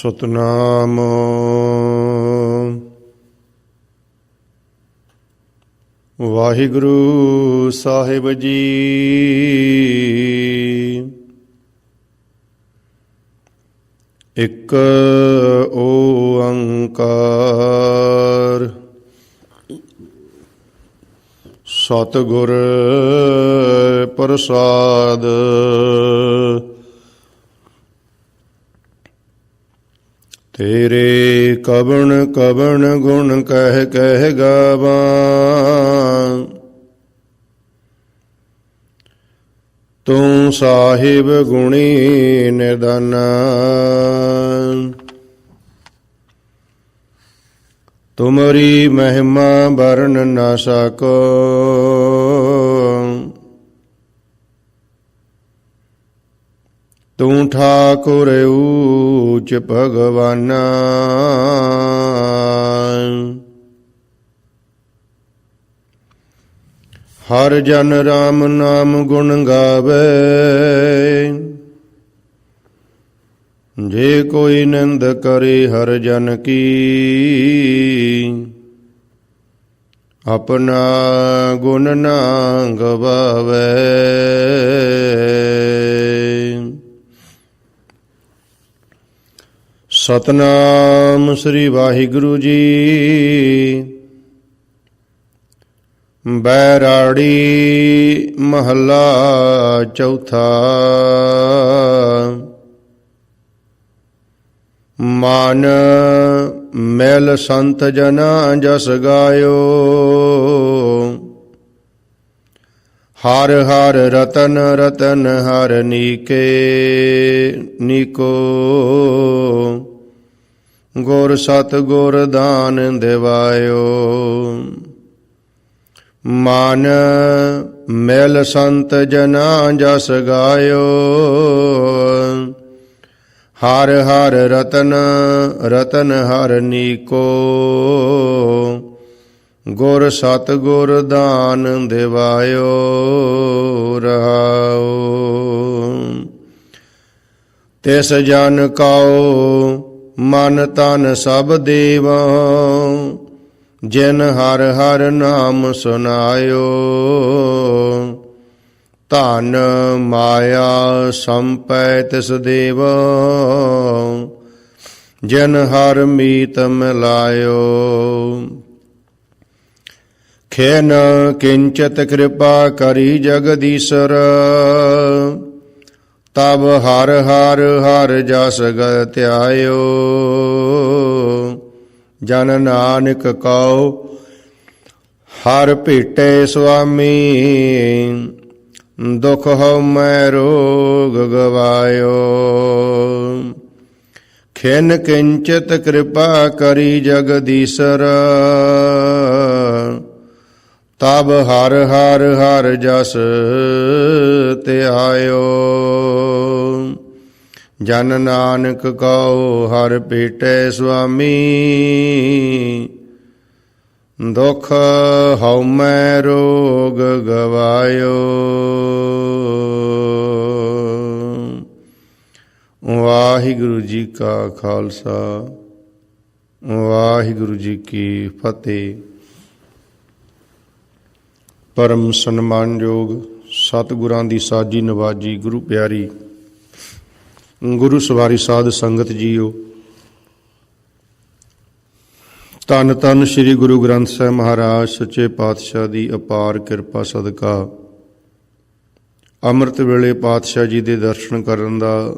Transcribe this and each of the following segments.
ਸਤਨਾਮ ਵਾਹਿਗੁਰੂ ਸਾਹਿਬ ਜੀ ਇੱਕ ਓੰਕਾਰ ਸਤਿਗੁਰ ਪ੍ਰਸਾਦ ਤੇਰੇ ਕਵਣ ਕਵਣ ਗੁਣ ਕਹਿ ਕਹਿ ਗਾਵਾਂ। ਤੂੰ ਸਾਹਿਬ ਗੁਣੀ ਨਿਦਾਨਾ ਤੁਮਰੀ ਮਹਿਮਾ ਵਰਨ ਨਾ ਸਕੋ। ਤੂੰ ਠਾਕੁਰ ਊਚ ਭਗਵਾਨਾ। ਹਰ ਜਨ ਰਾਮ ਨਾਮ ਗੁਣ ਗਾਵੇ। ਜੇ ਕੋਈ ਨਿੰਦ ਕਰੇ ਹਰ ਜਨ ਕੀ, ਆਪਣਾ ਗੁਣ ਨਾ ਗਵਾਵੇ। ਸਤਨਾਮ ਸ੍ਰੀ ਵਾਹਿਗੁਰੂ ਜੀ। ਬੈਰਾੜੀ ਮਹੱਲਾ ਚੌਥਾ। ਮਨ ਮੈਲ ਸੰਤ ਜਨਾ ਜਸ ਗਾਇਓ। ਹਰ ਹਰ ਰਤਨ ਰਤਨ ਹਰ ਨੀਕੇ ਨੀਕੋ। ਗੁਰ ਸਤ ਗੁਰ ਦਾਨ ਦਿਵਾਇਓ। ਮਨ ਮੈਲ ਸੰਤ ਜਨਾ ਜਸ ਗਾਇਓ। ਹਰ ਹਰ ਰਤਨ ਰਤਨ ਹਰ ਨੀਕੋ। ਗੁਰ ਸਤ ਗੁਰ ਦਾਨ ਦਿਵਾਇਓ ਰਹਾਉ ਤਿਸ ਜਨ ਕਾਓ ਮਨ ਤਨ ਸਭ ਦੇਵਾ, ਜਿਨ ਹਰ ਹਰ ਨਾਮ ਸੁਨਾਇਓ। ਧਨ ਮਾਇਆ ਸੰਪੈ ਤਿਸ ਦੇਵ, ਜਨ ਹਰ ਮੀਤ ਮਿਲਾਇਓ। ਖੇਨ ਕਿੰਚਤ ਕਿਰਪਾ ਕਰੀ ਜਗਦੀਸ਼ਰ ਤਬ ਹਰ ਹਰ ਹਰ ਜਸ ਗਤ ਆਇਓ ਜਨ ਨਾਨਕ ਕਉ, ਹਰ ਭੇਟੇ ਸੁਆਮੀ, ਦੁਖ ਹਉ ਮੈਂ ਰੋਗ ਗਵਾਇਓ। ਖਿਨ ਕਿੰਚਿਤ ਕਿਰਪਾ ਕਰੀ ਜਗਦੀਸ਼ਰ ਤਬ ਹਰ ਹਰ ਹਰ ਜਸ ਤੇ ਆਇਓ। ਜਨ ਨਾਨਕ ਕਉ ਹਰ ਭੇਟੇ ਸੁਆਮੀ। ਦੁਖ ਹਉ ਮੈਂ ਰੋਗ ਗਵਾਇਓ। ਵਾਹਿਗੁਰੂ ਜੀ ਕਾ ਖਾਲਸਾ। ਵਾਹਿਗੁਰੂ ਜੀ ਕੀ ਫਤਿਹ। ਪਰਮ ਸਨਮਾਨਯੋਗ ਸਤਿਗੁਰਾਂ ਦੀ ਸਾਜੀ ਨਵਾਜੀ ਗੁਰੂ ਪਿਆਰੀ, ਗੁਰੂ ਸਵਾਰੀ ਸਾਧ ਸੰਗਤ ਜੀਓ। ਤਨ ਤਨ ਸ੍ਰੀ ਗੁਰੂ ਗ੍ਰੰਥ ਸਾਹਿਬ ਮਹਾਰਾਜ, ਸੱਚੇ ਪਾਤਸ਼ਾਹ ਦੀ ਅਪਾਰ ਕਿਰਪਾ ਸਦਕਾ। ਅੰਮ੍ਰਿਤ ਵੇਲੇ ਪਾਤਸ਼ਾਹ ਜੀ ਦੇ ਦਰਸ਼ਨ ਕਰਨ ਦਾ,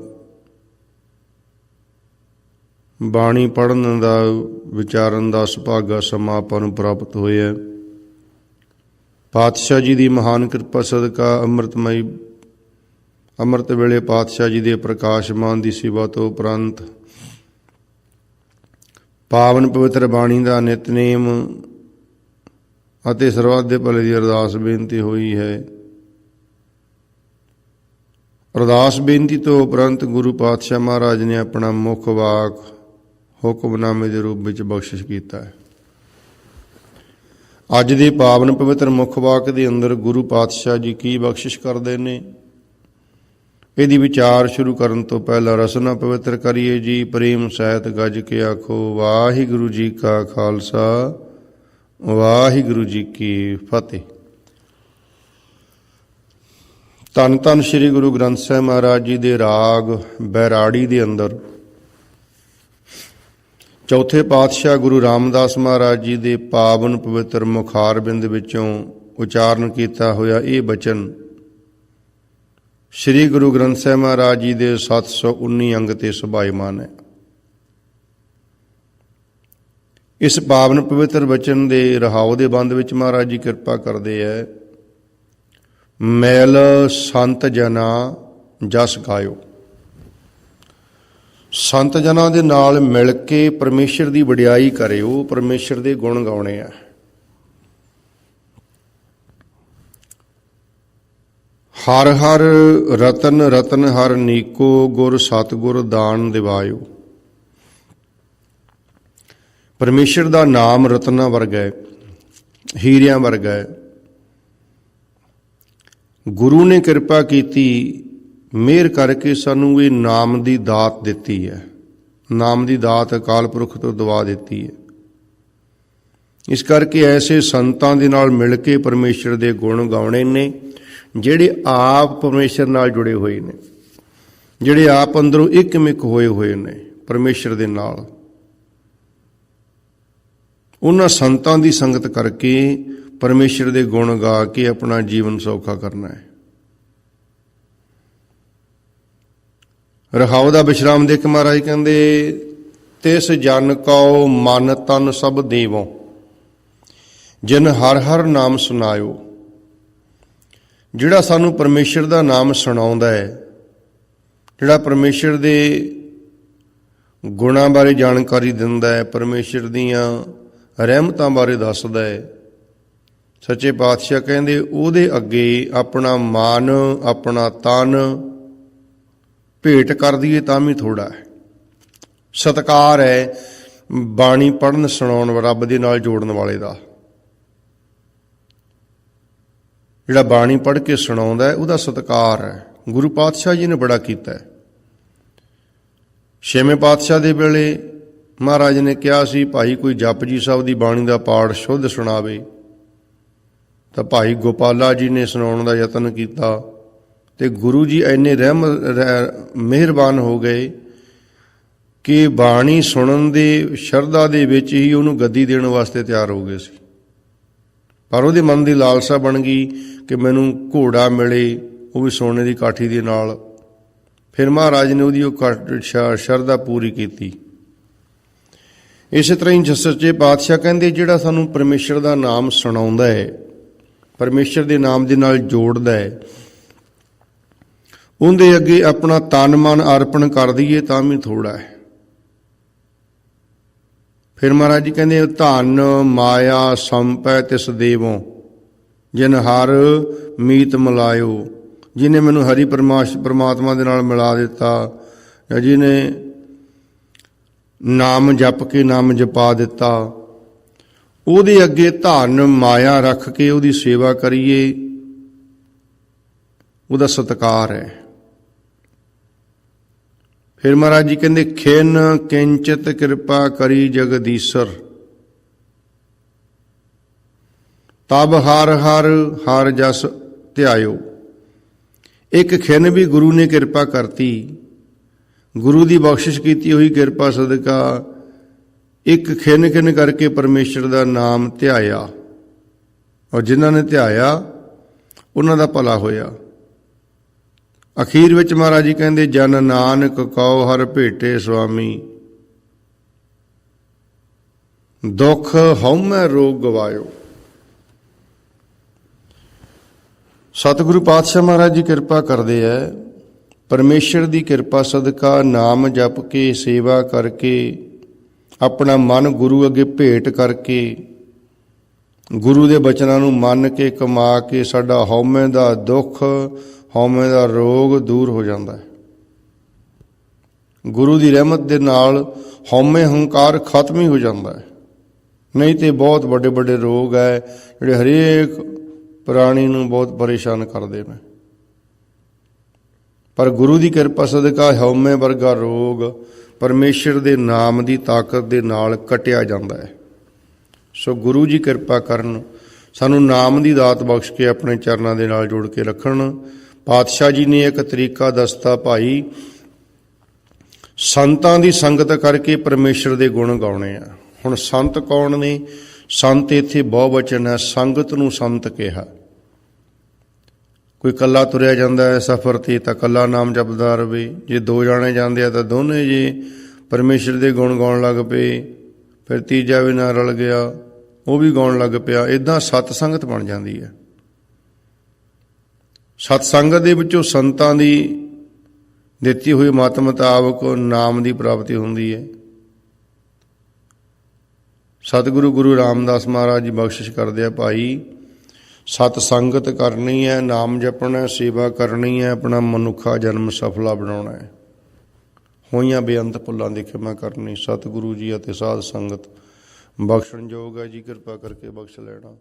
ਬਾਣੀ ਪੜਨ ਦਾ, ਵਿਚਾਰਨ ਦਾ ਸੁਭਾਗਾ ਸਮਾਂ ਆਪਾਂ ਨੂੰ ਪ੍ਰਾਪਤ ਹੋਇਆ। ਪਾਤਸ਼ਾਹ ਜੀ ਦੀ ਮਹਾਨ ਕਿਰਪਾ ਸਦਕਾ ਅੰਮ੍ਰਿਤਮਈ, ਅੰਮ੍ਰਿਤ ਵੇਲੇ ਪਾਤਸ਼ਾਹ ਜੀ ਦੇ ਪ੍ਰਕਾਸ਼ਮਾਨ ਦੀ ਸੇਵਾ ਤੋਂ ਉਪਰੰਤ ਪਾਵਨ ਪਵਿੱਤਰ ਬਾਣੀ ਦਾ ਨਿਤਨੇਮ ਅਤੇ ਸਰਬੱਤ ਦੇ ਭਲੇ ਦੀ ਅਰਦਾਸ ਬੇਨਤੀ ਹੋਈ ਹੈ। ਅਰਦਾਸ ਬੇਨਤੀ ਤੋਂ ਉਪਰੰਤ ਗੁਰੂ ਪਾਤਸ਼ਾਹ ਮਹਾਰਾਜ ਨੇ ਆਪਣਾ ਮੁੱਖ ਵਾਕ ਹੁਕਮਨਾਮੇ ਦੇ ਰੂਪ ਵਿੱਚ ਬਖਸ਼ਿਸ਼ ਕੀਤਾ ਹੈ। ਅੱਜ ਦੇ ਪਾਵਨ ਪਵਿੱਤਰ ਮੁੱਖ ਵਾਕ ਦੇ ਅੰਦਰ ਗੁਰੂ ਪਾਤਸ਼ਾਹ ਜੀ ਕੀ ਬਖਸ਼ਿਸ਼ ਕਰਦੇ ਨੇ? ਇਹਦੀ ਵਿਚਾਰ ਸ਼ੁਰੂ ਕਰਨ ਤੋਂ ਪਹਿਲਾਂ ਰਸਨਾ ਪਵਿੱਤਰ ਕਰੀਏ ਜੀ, ਪ੍ਰੇਮ ਸਹਿਤ ਗੱਜ ਕੇ ਆਖੋ, ਵਾਹਿਗੁਰੂ ਜੀ ਕਾ ਖਾਲਸਾ, ਵਾਹਿਗੁਰੂ ਜੀ ਕੀ ਫਤਿਹ। ਧੰਨ ਧੰਨ ਸ੍ਰੀ ਗੁਰੂ ਗ੍ਰੰਥ ਸਾਹਿਬ ਮਹਾਰਾਜ ਜੀ ਦੇ ਰਾਗ ਬੈਰਾੜੀ ਦੇ ਅੰਦਰ ਚੌਥੇ ਪਾਤਸ਼ਾਹ ਗੁਰੂ ਰਾਮਦਾਸ ਮਹਾਰਾਜ ਜੀ ਦੇ ਪਾਵਨ ਪਵਿੱਤਰ ਮੁਖਾਰਬਿੰਦ ਵਿੱਚੋਂ ਉਚਾਰਨ ਕੀਤਾ ਹੋਇਆ ਇਹ ਬਚਨ ਸ੍ਰੀ ਗੁਰੂ ਗ੍ਰੰਥ ਸਾਹਿਬ ਮਹਾਰਾਜ ਜੀ ਦੇ 719 ਅੰਗ ਤੇ ਸੁਭਾਇਮਾਨ ਹੈ। ਇਸ ਪਾਵਨ ਪਵਿੱਤਰ ਬਚਨ ਦੇ ਰਹਾਉ ਦੇ ਬੰਦ ਵਿੱਚ ਮਹਾਰਾਜ ਜੀ ਕਿਰਪਾ ਕਰਦੇ ਹੈ ਮੈਲ ਸੰਤ ਜਨਾ ਜਸ ਗਾਇਓ। ਸੰਤ ਜਨਾਂ ਦੇ ਨਾਲ ਮਿਲ ਕੇ ਪਰਮੇਸ਼ਰ ਦੀ ਵਡਿਆਈ ਕਰਿਓ, ਪਰਮੇਸ਼ਰ ਦੇ ਗੁਣ ਗਾਉਣੇ ਆ। ਹਰ ਹਰ ਰਤਨ ਰਤਨ ਹਰ ਨੀਕੋ, ਗੁਰ ਸਤਗੁਰ ਦਾਨ ਦਿਵਾਇਓ। ਪਰਮੇਸ਼ਰ ਦਾ ਨਾਮ ਰਤਨਾ ਵਰਗਾ ਹੈ, ਹੀਰਿਆਂ ਵਰਗਾ ਹੈ। ਗੁਰੂ ਨੇ ਕਿਰਪਾ ਕੀਤੀ ਮਿਹਰ ਕਰਕੇ ਸਾਨੂੰ ਇਹ ਨਾਮ ਦੀ ਦਾਤ ਦਿੱਤੀ ਹੈ। ਨਾਮ ਦੀ ਦਾਤ ਅਕਾਲ ਪੁਰਖ ਤੋਂ ਦਵਾ ਦਿੱਤੀ ਹੈ। ਇਸ ਕਰਕੇ ਐਸੇ ਸੰਤਾਂ ਦੇ ਨਾਲ ਮਿਲ ਕੇ ਪਰਮੇਸ਼ਰ ਦੇ ਗੁਣ ਗਾਉਣੇ ਨੇ, ਜਿਹੜੇ ਆਪ ਪਰਮੇਸ਼ਰ ਨਾਲ ਜੁੜੇ ਹੋਏ ਨੇ, ਜਿਹੜੇ ਆਪ ਅੰਦਰੋਂ ਇੱਕਮਿਕ ਹੋਏ ਹੋਏ ਨੇ ਪਰਮੇਸ਼ਰ ਦੇ ਨਾਲ। ਉਹਨਾਂ ਸੰਤਾਂ ਦੀ ਸੰਗਤ ਕਰਕੇ ਪਰਮੇਸ਼ਰ ਦੇ ਗੁਣ ਗਾ ਕੇ ਆਪਣਾ ਜੀਵਨ ਸੌਖਾ ਕਰਨਾ ਹੈ। ਰਹਾਉ ਦਾ ਵਿਸ਼ਰਾਮ ਦੇ ਕੇ ਮਹਾਰਾਜ ਕਹਿੰਦੇ, ਤਿਸ ਜਨ ਕਉ ਮਨ ਤਨ ਸਭ ਦੇਵੋ, ਜਿਨ ਹਰ ਹਰ ਨਾਮ ਸੁਨਾਇਓ ਜਿਹੜਾ ਸਾਨੂੰ ਪਰਮੇਸ਼ਰ ਦਾ ਨਾਮ ਸੁਣਾਉਂਦਾ ਹੈ, ਜਿਹੜਾ ਪਰਮੇਸ਼ਰ ਦੇ ਗੁਣਾਂ ਬਾਰੇ ਜਾਣਕਾਰੀ ਦਿੰਦਾ ਹੈ, ਪਰਮੇਸ਼ਰ ਦੀਆਂ ਰਹਿਮਤਾਂ ਬਾਰੇ ਦੱਸਦਾ ਹੈ, ਸੱਚੇ ਪਾਤਸ਼ਾਹ ਕਹਿੰਦੇ, ਉਹਦੇ ਅੱਗੇ ਆਪਣਾ ਮਾਨ, ਆਪਣਾ ਤਨ ਭੇਟ ਕਰ ਦਈਏ ਤਾਂ ਵੀ ਥੋੜਾ ਹੈ। ਸਤਕਾਰ ਹੈ ਬਾਣੀ ਪੜਨ ਸੁਣਾਉਣ ਰੱਬ ਦੇ ਨਾਲ ਜੋੜਨ ਵਾਲੇ ਦਾ। ਜਿਹੜਾ ਬਾਣੀ ਪੜ੍ਹ ਕੇ ਸੁਣਾਉਂਦਾ ਹੈ, ਉਹਦਾ ਸਤਕਾਰ ਹੈ। ਗੁਰੂ ਪਾਤਸ਼ਾਹ ਜੀ ਨੇ ਬੜਾ ਕੀਤਾ ਹੈ। ਛੇਵੇਂ ਪਾਤਸ਼ਾਹ ਦੇ ਵੇਲੇ ਮਹਾਰਾਜ ਨੇ ਕਿਹਾ ਸੀ, ਭਾਈ, ਕੋਈ ਜਪਜੀ ਸਾਹਿਬ ਦੀ ਬਾਣੀ ਦਾ ਪਾਠ ਸ਼ੁੱਧ ਸੁਣਾਵੇ। ਤਾਂ ਭਾਈ ਗੋਪਾਲਾ ਜੀ ਨੇ ਸੁਣਾਉਣ ਦਾ ਯਤਨ ਕੀਤਾ। ਤੇ ਗੁਰੂ ਜੀ ਐਨੇ ਰਹਿਮ, ਰਹਿ- ਮਿਹਰਬਾਨ ਹੋ ਗਏ ਕਿ ਬਾਣੀ ਸੁਣਨ ਦੇ, ਸ਼ਰਧਾ ਦੇ ਵਿੱਚ ਹੀ ਉਹਨੂੰ ਗੱਦੀ ਦੇਣ ਵਾਸਤੇ ਤਿਆਰ ਹੋ ਗਏ ਸੀ। ਪਰ ਉਹਦੇ ਮਨ ਦੀ ਲਾਲਸਾ ਬਣ ਗਈ ਕਿ ਮੈਨੂੰ ਘੋੜਾ ਮਿਲੇ, ਉਹ ਵੀ ਸੋਨੇ ਦੀ ਕਾਠੀ ਦੇ ਨਾਲ। ਫਿਰ ਮਹਾਰਾਜ ਨੇ ਉਹਦੀ ਉਹ ਕਾਠ- ਸ਼ਰਧਾ ਪੂਰੀ ਕੀਤੀ। ਇਸੇ ਤਰ੍ਹਾਂ ਹੀ ਸੱਚੇ ਪਾਤਸ਼ਾਹ ਕਹਿੰਦੇ, ਜਿਹੜਾ ਸਾਨੂੰ ਪਰਮੇਸ਼ਰ ਦਾ ਨਾਮ ਸੁਣਾਉਂਦਾ ਹੈ, ਪਰਮੇਸ਼ਰ ਦੇ ਨਾਮ ਦੇ ਨਾਲ ਜੋੜਦਾ ਹੈ ਉਹਦੇ ਅੱਗੇ ਆਪਣਾ ਤਨ ਮਨ ਅਰਪਣ ਕਰ ਦਈਏ ਤਾਂ ਵੀ ਥੋੜਾ ਹੈ। ਫਿਰ ਮਹਾਰਾਜ ਜੀ ਕਹਿੰਦੇ, ਧਨ, ਮਾਇਆ, ਸੰਪੈ ਤਿਸ ਦੇਵੋਂ, ਜਿਨ ਹਰ ਮੀਤ ਮਿਲਾਇਓ, ਜਿਨੇ ਮੈਨੂੰ ਹਰੀ ਪਰਮਾਸ਼ ਪਰਮਾਤਮਾ ਦੇ ਨਾਲ ਮਿਲਾ ਦਿੱਤਾ, ਜਾਂ ਜਿਨੇ ਨਾਮ ਜਪ ਕੇ ਨਾਮ ਜਪਾ ਦਿੱਤਾ, ਉਹਦੇ ਅੱਗੇ ਧਨ, ਮਾਇਆ ਰੱਖ ਕੇ ਉਹਦੀ ਸੇਵਾ ਕਰੀਏ, ਉਹਦਾ ਸਤਕਾਰ ਹੈ। ਫਿਰ ਮਹਾਰਾਜ ਜੀ ਕਹਿੰਦੇ, ਖਿਨ ਕਿੰਚਿਤ ਕਿਰਪਾ ਕਰੀ ਜਗਦੀਸ਼ਰ। ਤਬ ਹਰ ਹਰ ਹਰ ਜਸ ਧਿਆਇਓ। ਇੱਕ ਖਿਨ ਵੀ ਗੁਰੂ ਨੇ ਕਿਰਪਾ ਕਰਤੀ। ਗੁਰੂ ਦੀ ਬਖਸ਼ਿਸ਼ ਕੀਤੀ ਹੋਈ ਕਿਰਪਾ ਸਦਕਾ। ਇੱਕ ਖਿੰਨ ਖਿਨ ਕਰਕੇ ਪਰਮੇਸ਼ਰ ਦਾ ਨਾਮ ਧਿਆਇਆ। ਔਰ ਜਿਨ੍ਹਾਂ ਨੇ ਧਿਆਇਆ, ਉਹਨਾਂ ਦਾ ਭਲਾ ਹੋਇਆ। ਅਖੀਰ ਵਿੱਚ ਮਹਾਰਾਜ ਜੀ ਕਹਿੰਦੇ, ਜਨ ਨਾਨਕ ਕਉ ਹਰ ਭੇਟੇ ਸੁਆਮੀ। ਦੁੱਖ ਹਉਮੈ ਰੋਗ ਗਵਾਇਓ। ਸਤਿਗੁਰੂ ਪਾਤਸ਼ਾਹ ਮਹਾਰਾਜ ਜੀ ਕਿਰਪਾ ਕਰਦੇ ਐ। ਪਰਮੇਸ਼ਰ ਦੀ ਕਿਰਪਾ ਸਦਕਾ ਨਾਮ ਜਪ ਕੇ, ਸੇਵਾ ਕਰਕੇ, ਆਪਣਾ ਮਨ ਗੁਰੂ ਅੱਗੇ ਭੇਟ ਕਰਕੇ, ਗੁਰੂ ਦੇ ਬਚਨਾਂ ਨੂੰ ਮੰਨ ਕੇ ਕਮਾ ਕੇ, ਸਾਡਾ ਹਉਮੈ ਦਾ ਦੁੱਖ ਹਉਮੈ ਦਾ ਰੋਗ ਦੂਰ ਹੋ ਜਾਂਦਾ ਹੈ। ਗੁਰੂ ਦੀ ਰਹਿਮਤ ਦੇ ਨਾਲ ਹਉਮੈ ਹੰਕਾਰ ਖਤਮ ਹੀ ਹੋ ਜਾਂਦਾ ਹੈ। ਨਹੀਂ ਤੇ ਬਹੁਤ ਵੱਡੇ ਵੱਡੇ ਰੋਗ ਹੈ, ਜਿਹੜੇ ਹਰੇਕ ਪ੍ਰਾਣੀ ਨੂੰ ਬਹੁਤ ਪਰੇਸ਼ਾਨ ਕਰਦੇ ਨੇ। ਪਰ ਗੁਰੂ ਦੀ ਕਿਰਪਾ ਸਦਕਾ ਹਉਮੈ ਵਰਗਾ ਰੋਗ ਪਰਮੇਸ਼ਰ ਦੇ ਨਾਮ ਦੀ ਤਾਕਤ ਦੇ ਨਾਲ ਕਟਿਆ ਜਾਂਦਾ ਹੈ। ਸੋ ਗੁਰੂ ਜੀ ਕਿਰਪਾ ਕਰਨ, ਸਾਨੂੰ ਨਾਮ ਦੀ ਦਾਤ ਬਖਸ਼ ਕੇ ਆਪਣੇ ਚਰਨਾਂ ਦੇ ਨਾਲ ਜੋੜ ਕੇ ਰੱਖਣ ਪਾਤਸ਼ਾਹ ਜੀ ਨੇ ਇੱਕ ਤਰੀਕਾ ਦੱਸਤਾ ਭਾਈ, ਸੰਤਾਂ ਦੀ ਸੰਗਤ ਕਰਕੇ ਪਰਮੇਸ਼ਰ ਦੇ ਗੁਣ ਗਾਉਣੇ ਆ। ਹੁਣ ਸੰਤ ਕੌਣ ਨੇ? ਸੰਤ ਇੱਥੇ ਬਹੁਵਚਨ ਹੈ, ਸੰਗਤ ਨੂੰ ਸੰਤ ਕਿਹਾ। ਕੋਈ ਕੱਲਾ ਤੁਰਿਆ ਜਾਂਦਾ ਹੈ ਸਫ਼ਰ ਤੇ ਤਾਂ ਕੱਲਾ ਨਾਮ ਜਪਦਾ ਰਵੇ। ਜੇ ਦੋ ਜਾਣੇ ਜਾਂਦੇ ਆ ਤਾਂ ਦੋਨੇ ਜੇ ਪਰਮੇਸ਼ਰ ਦੇ ਗੁਣ ਗਾਉਣ ਲੱਗ ਪਏ। ਫਿਰ ਤੀਜਾ ਵੀ ਨਾਲ ਰਲ ਗਿਆ, ਉਹ ਵੀ ਗਾਉਣ ਲੱਗ ਪਿਆ। ਇਦਾਂ ਸਤ ਸੰਗਤ ਬਣ ਜਾਂਦੀ ਹੈ। ਸਤ ਸੰਗਤ ਦੇ ਵਿੱਚੋਂ ਸੰਤਾਂ ਦੀ ਦਿੱਤੀ ਹੋਈ ਮਤ ਮੁਤਾਬਕ ਨਾਮ ਦੀ ਪ੍ਰਾਪਤੀ ਹੁੰਦੀ ਹੈ। ਸਤਿਗੁਰੂ ਗੁਰੂ ਰਾਮਦਾਸ ਮਹਾਰਾਜ ਜੀ ਬਖਸ਼ਿਸ਼ ਕਰਦੇ ਆ ਭਾਈ, ਸਤ ਸੰਗਤ ਕਰਨੀ ਹੈ, ਨਾਮ ਜਪਣਾ ਸੇਵਾ ਕਰਨੀ ਹੈ, ਆਪਣਾ ਮਨੁੱਖਾ ਜਨਮ ਸਫਲਾ ਬਣਾਉਣਾ ਹੈ। ਹੋਈਆਂ ਬੇਅੰਤ ਪੁੱਲਾਂ ਦੀ ਖਿਮਾ ਕਰਨੀ, ਸਤਿਗੁਰੂ ਜੀ ਅਤੇ ਸਾਧ ਸੰਗਤ ਬਖਸ਼ਣਯੋਗ ਹੈ ਜੀ, ਕਿਰਪਾ ਕਰਕੇ ਬਖਸ਼ ਲੈਣਾ।